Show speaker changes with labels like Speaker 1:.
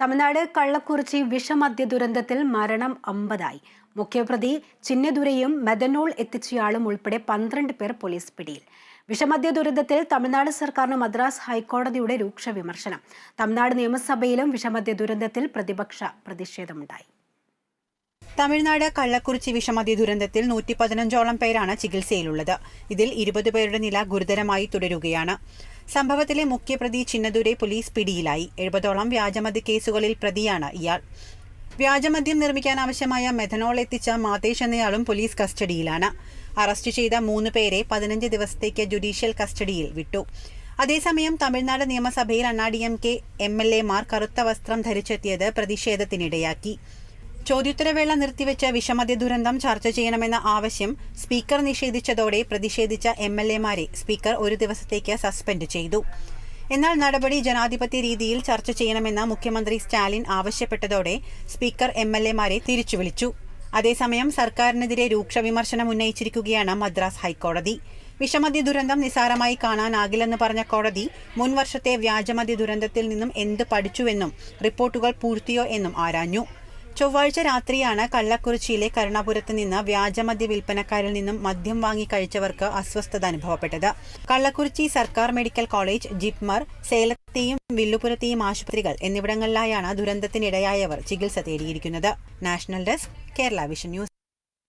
Speaker 1: തമിഴ്നാട് കള്ളക്കുറിച്ചി വിഷമദ്യ ദുരന്തത്തിൽ മരണം അമ്പതായി. മുഖ്യപ്രതി ചിന്നദുരയും മെഥനോൾ എത്തിച്ചയാളും ഉൾപ്പെടെ പന്ത്രണ്ട് പേർ പോലീസ് പിടിയിൽ. വിഷമദ്യ ദുരന്തത്തിൽ തമിഴ്നാട് സർക്കാരിന് മദ്രാസ് ഹൈക്കോടതിയുടെ രൂക്ഷ വിമർശനം. തമിഴ്നാട് നിയമസഭയിലും വിഷമദ്യ ദുരന്തത്തിൽ പ്രതിപക്ഷ പ്രതിഷേധമുണ്ടായി.
Speaker 2: തമിഴ്നാട് കള്ളക്കുറിച്ചി വിഷമതി ദുരന്തത്തിൽ നൂറ്റി പതിനഞ്ചോളം പേരാണ് ചികിത്സയിലുള്ളത്. ഇതിൽ ഇരുപത് പേരുടെ നില ഗുരുതരമായി തുടരുകയാണ്. സംഭവത്തിലെ മുഖ്യപ്രതി ചിന്നദുരെ പോലീസ് പിടിയിലായി. എഴുപതോളം വ്യാജമതി കേസുകളിൽ പ്രതിയാണ് ഇയാൾ. വ്യാജമദ്യം നിർമ്മിക്കാൻ ആവശ്യമായ മെഥനോൾ എത്തിച്ച മാതേഷ് എന്നയാളും പോലീസ് കസ്റ്റഡിയിലാണ്. അറസ്റ്റ് ചെയ്ത മൂന്ന് പേരെ പതിനഞ്ച് ദിവസത്തേക്ക് ജുഡീഷ്യൽ കസ്റ്റഡിയിൽ വിട്ടു. അതേസമയം തമിഴ്നാട് നിയമസഭയിൽ Anna D M K M L എമാർ കറുത്ത വസ്ത്രം ധരിച്ചെത്തിയത് പ്രതിഷേധത്തിനിടയാക്കി. ചോദ്യോത്തരവേള നിർത്തിവെച്ച വിഷമദ്യ ദുരന്തം ചർച്ച ചെയ്യണമെന്ന ആവശ്യം സ്പീക്കർ നിഷേധിച്ചതോടെ പ്രതിഷേധിച്ച എം എൽ എമാരെ സ്പീക്കർ ഒരു ദിവസത്തേക്ക് സസ്പെൻഡ് ചെയ്തു. എന്നാൽ നടപടി ജനാധിപത്യ രീതിയിൽ ചർച്ച ചെയ്യണമെന്ന് മുഖ്യമന്ത്രി സ്റ്റാലിൻ ആവശ്യപ്പെട്ടതോടെ സ്പീക്കർ എം എൽ എമാരെ തിരിച്ചുവിളിച്ചു അതേസമയം സർക്കാരിനെതിരെ രൂക്ഷ വിമർശനം ഉന്നയിച്ചിരിക്കുകയാണ് മദ്രാസ് ഹൈക്കോടതി. വിഷമദ്യ ദുരന്തം നിസാരമായി കാണാനാകില്ലെന്ന് പറഞ്ഞ കോടതി മുൻവർഷത്തെ വ്യാജമദ്യ ദുരന്തത്തിൽ നിന്നും എന്ത് പഠിച്ചുവെന്നും റിപ്പോർട്ടുകൾ പൂർത്തിയോ എന്നും ആരാഞ്ഞു. ചൊവ്വാഴ്ച രാത്രിയാണ് കള്ളക്കുറിച്ചിയിലെ കരുണാപുരത്ത് നിന്ന് വ്യാജമദ്യ വിൽപ്പനക്കാരിൽ നിന്നും മദ്യം വാങ്ങി കഴിച്ചവർക്ക് അസ്വസ്ഥത അനുഭവപ്പെട്ടത്. കള്ളക്കുറിച്ചി സർക്കാർ മെഡിക്കൽ കോളേജ് ജിപ്മർ സേലത്തെയും വില്ലുപുരത്തെയും ആശുപത്രികൾ എന്നിവിടങ്ങളിലായാണ് ദുരന്തത്തിനിടയായവർ ചികിത്സ തേടിയിരിക്കുന്നത്. National desk Kerala vision news.